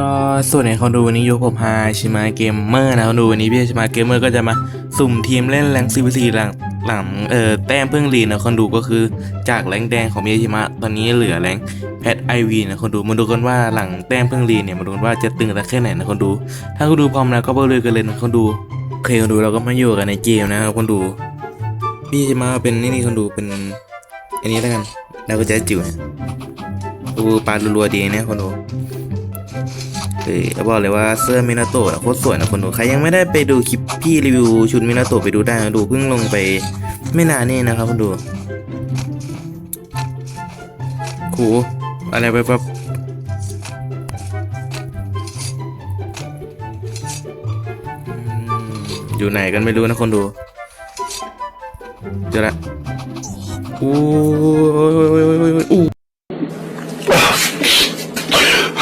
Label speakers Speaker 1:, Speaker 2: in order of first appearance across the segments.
Speaker 1: ก็ส่วนไหนคนดูวันนี้อยู่ผมฮาชิมาเกมเมอร์นะคนดูวันนี้พี่ชิมาเกมเมอร์ก็จะมาสุ่มทีมเล่นแรงซีพีหลังหลังเอ่อแต้มเพิ่งรีนนะคนดูก็คือจากแรงแดงของพี่ชิมะตอนนี้เหลือแรงแพทไอวีนะคนดูมาดูกันว่าหลังแต้มเพิ่งรีนเนี่ยมาดูกันว่าจะตึงสักแค่ไหนนะคนดู ถ้าคนดูพร้อมแล้วก็ไปเลยกันเลยนะคนดูโอเคคนดูเราก็มาอยู่กันในเกมนะครับคนดู พี่ชิมะเป็นนี่นี่คนดูเป็นอันนี้แล้วกันแล้วก็จะจิ๋วเนี่ยดูปลาลัวๆดีเนี่ยคนดู เฮ้ยบอกเลยว่าเสื้อมินาโตะโคตรสวยนะคนดูใครยังไม่ได้ไปดูคลิปพี่รีวิวชุดมินาโตะไปดูได้นะดูเพิ่งลงไปไม่นานนี่นะครับคนดูขูอะไรไปปั๊บอืมอยู่ไหนกันไม่รู้นะคนดูเจอละอู้อู้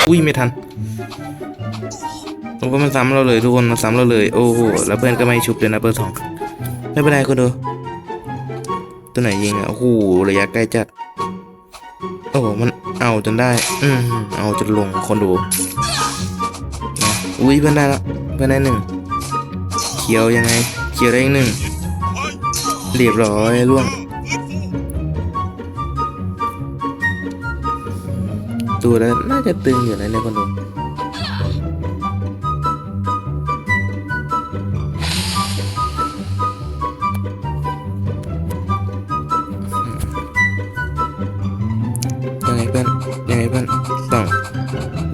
Speaker 1: อุ้ยไม่ทัน ผมก็มันซ้ำเราเลยทุกคนมันซ้ำเราเลยโอ้โหแล้วเพื่อนก็ไม่ชุบเลยนะเบอร์สองไม่เป็นไรก็ดูตัวไหนยิงอะโอ้โหระยะใกล้จัดโอ้โหมันเอาจนได้ อืมเอาจนลงคนดูอุ้ยเพื่อนได้ละเพื่อนได้หนึ่งเขียวยังไงเขียวได้อีกหนึ่งเรียบร้อยล่วงตัวแล้วน่าจะตึงอยู่นะเนี่ยคนดู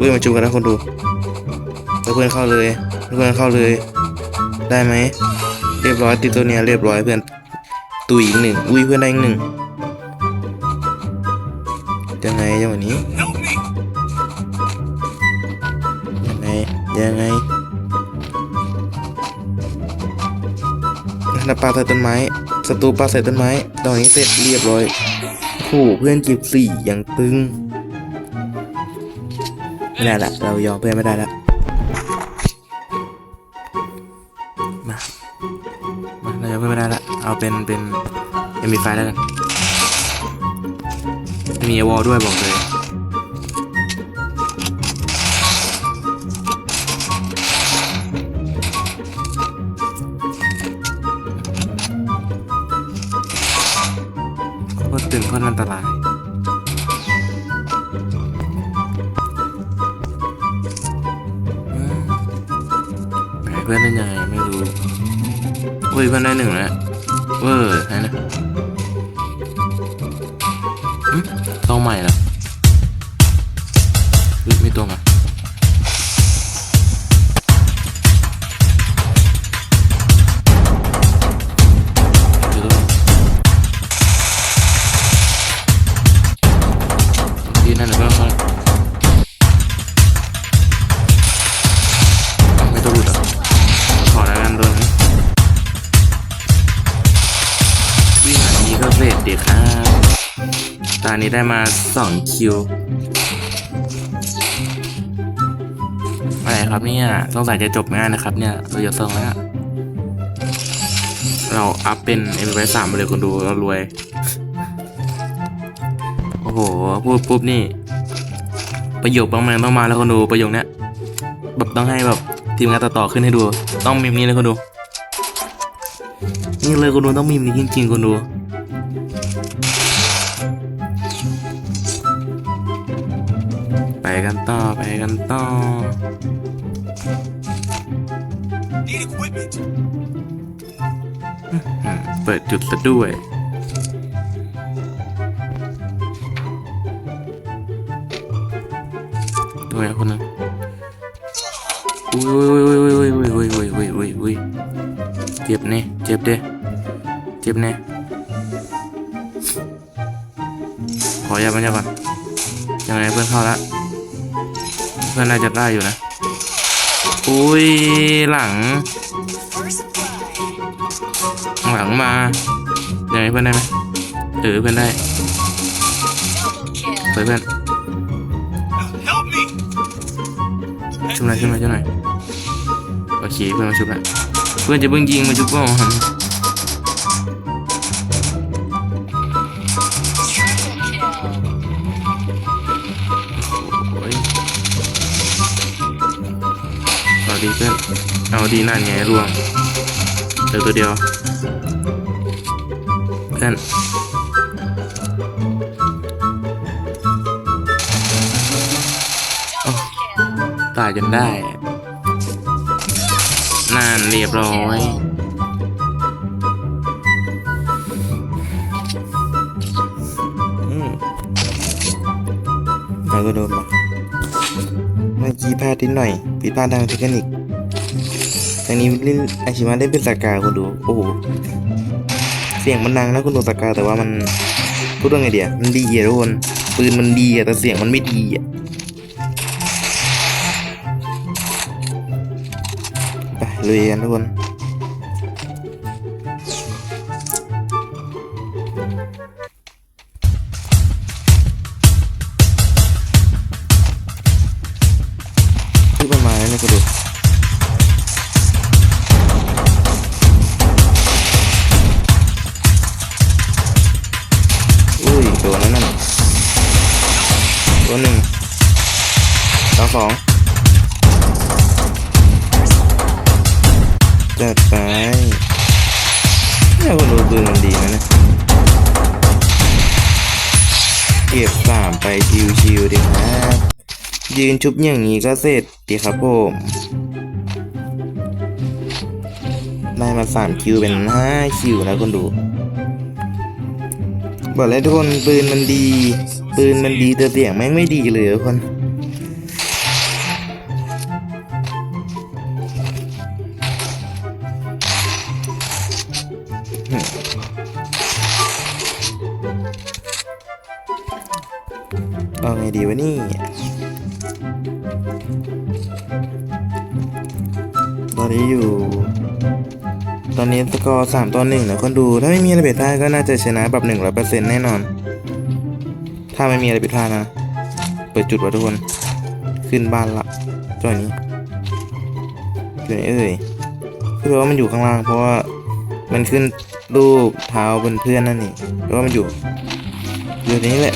Speaker 1: พื่อนมาจูกันนะคนดูแล้วเพื่อนเข้าเลยเพื่อนเข้าเลย ได้ไหมเรียบร้อยติดตัวเนี้ยเรียบร้อยเพื่อนตุยอีกหนึ่งอุ้ยเพื่อนได้อีกหนึ่งยังไงจังวะนี้ยังไงยังไงนาปลาใส่ต้นไม้ศัตรูปลาใส่ต้นไม้ตอนนี้เสร็จเรียบร้อยโอ้โหเพื่อนจีบสี่อย่างตึง ไม่ได้ละ เรายอมเพื่อนไม่ได้ละ มา มา เรายอมเพื่อนไม่ได้ละ เอาเป็น เป็นยังมีไฟแล้วกัน มีวอลด้วยบอกเลยโคตรตึงโคตรอันตราย เพื่อนได้ยังไงไม่รู้อุ้ยเพื่อนได้หนึ่งแล้วเวอร์ใช่นะอืมต้องใหม่แล้วมีตัวมา ตอนนี้ได้มาสองคิว อะไรครับเนี่ยสงสัยจะจบไม่ได้นะครับเนี่ยเราจะส่งแล้ว เราอัพเป็นเอ็มไสามไปเลยคนดูเรารวย โอ้โห พูดปุ๊บนี่ ประโยคบางแมงต้องมาแล้วคนดูประโยคเนี้ยแบบต้องให้แบบทีมงานตัดต่อขึ้นให้ดู ต้องมีมนี้เลยคนดู นี่เลยคนดูต้องมีมนี้จริงๆคนดู กันต่อไปกันต่อ
Speaker 2: Need equipment.
Speaker 1: อืมเปิดจุดซะด้วย ตัวไหนคนนึงอุ้ยอุ้ยอุ้ยอุ้ยอุ้ยอุ้ยอุ้ยอุ้ยอุ้ยเจ็บเนี่ยเจ็บเด้เจ็บเนี่ยขอยาบัญญัก่อนยังไงเพื่อนเข้าละ เพื่อนน่าจะได้อยู่นะ อุ้ยหลัง หลังมายังไงเพื่อนได้ไหมเออเพื่อนได้เปิดเพื่อนชุบหน่อยชุบหน่อยชุบหน่อยโอเคเพื่อนมาชุบแล้วเพื่อนจะเพิ่งยิงมาชุบก่อน เอาดีนั่นไงร่วงเหลือตัวเดียวเพื่อนตายจนได้นานเรียบร้อยอืมเราก็โดนมา กี้พลาดนิดหน่อยผิดพลาดทางเทคนิคทางนี้เล่นอาชิมะได้เป็นสากาคุณดูโอ้โหเสียงมันดังนะคุณดูสากาแต่ว่ามันพูดว่าไงเดียมันดีอะทุกคนปืนมันดีอะแต่เสียงมันไม่ดีอะไปลุยกันทุกคน สองจัดไปเนี่ยคุณดูปืนมันดีนะเนี่ยเก็บสามไปชิวๆดีครับยืนชุบอย่างนี้ก็เสร็จดีครับผมได้มาสามคิวเป็นห้าคิวนะคุณดูบอกเลยทุกคนปืนมันดี ปืนมันดีแต่เสียงแม่งไม่ดีเลยทุกคน ตอนนี้อยู่ ตอนนี้สกอร์สามต่อหนึ่งนะคนดูถ้าไม่มีอะไรผิดพลาดก็น่าจะชนะแบบหนึ่งร้อยเปอร์เซ็นต์แน่นอน ถ้าไม่มีอะไรผิดพลาดนะ เปิดจุดว้ทุกคน ขึ้นบ้านละจอยนี้อยู่ไหนเอ่ยคือว่ามันอยู่ข้างล่าง เพราะว่ามันขึ้นรูปเท้าบนเพื่อนนั่นนี่แปลว่ามันอยู่อยู่นี้แหละ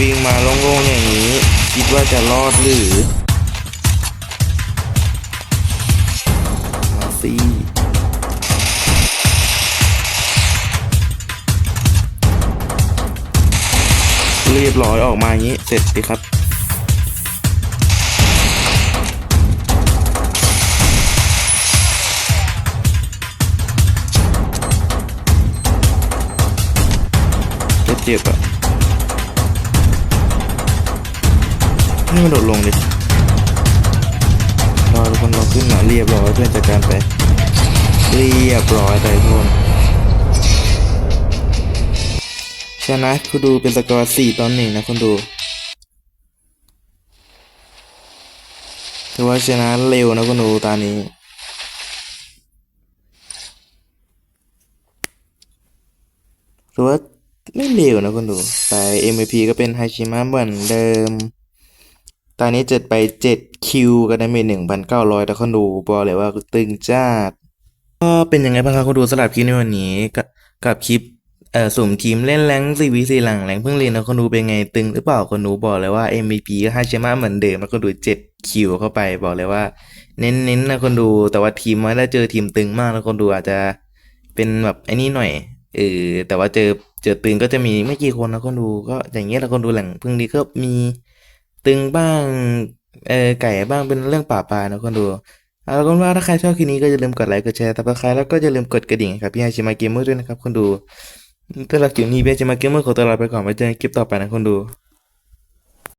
Speaker 1: วิ่งมาโล่งๆอย่างนี้ คิดว่าจะรอดหรือมาสิเรียบร้อยออกมาอย่างนี้ เสร็จดีครับเจ็บอะ นี่มันโดดลงดิรอทุกคนราขึ้นมาเรียบร้อยเพื่อนจัดการไปเรียบร้อยไปทุกคนชนะคุณดูเป็นสกอร์สี่ตอนหนึ่งนะคุณดูถือว่าชนะเร็วนะคุณดูตอนนี้หรือว่าไม่เร็วนะคุณดูแต่ MVP ก็เป็นไฮชิมะเหมือนเดิม ตอนนี้เจ็ดไปเจ็ดคิวก็ได้มีหนึ่งพันเก้าร้อยแต่คนดูบอกเลยว่าตึงจ้าดก็เป็นยังไงบ้างครับคนดูสำหรับคลิปในวันนี้กับกับคลิปเอ่อสุ่มทีมเล่นแรงซีวีซีหลังแรงเพิ่งเรียนนะคนดูเป็นไงตึงหรือเปล่าคนดูบอกเลยว่า MVP ก็ให้เชมาเหมือนเดิมแล้วคนดูเจ็ดคิวเข้าไปบอกเลยว่า เน้นๆนะคนดูแต่ว่าทีมไม่ได้เจอทีมตึงมากแล้วคนดูอาจจะเป็นแบบไอ้นี่หน่อยเออแต่ว่าเจอเจอตึงก็จะมีไม่กี่คนนะคนดูก็อย่างเงี้ยแล้วคนดูแหล่งเพิ่งดีก็มี ตึงบ้างเออไก่บ้างเป็นเรื่องป่าปลานะคนดูเอาละก็ว่าถ้าใครชอบคลิปนี้ก็อย่าลืมกดไลค์กดแชร์ตับสไครแล้วก็อย่าลืมกดกระดิ่งครับพี่ไฮชิมาเกมเมอร์ด้วยนะครับคนดูสำหรับคลิปนี้พี่ไฮชิมาเกมเมอร์ขอตัวลาไปก่อนไว้เจอกันคลิปต่อไปนะคนดู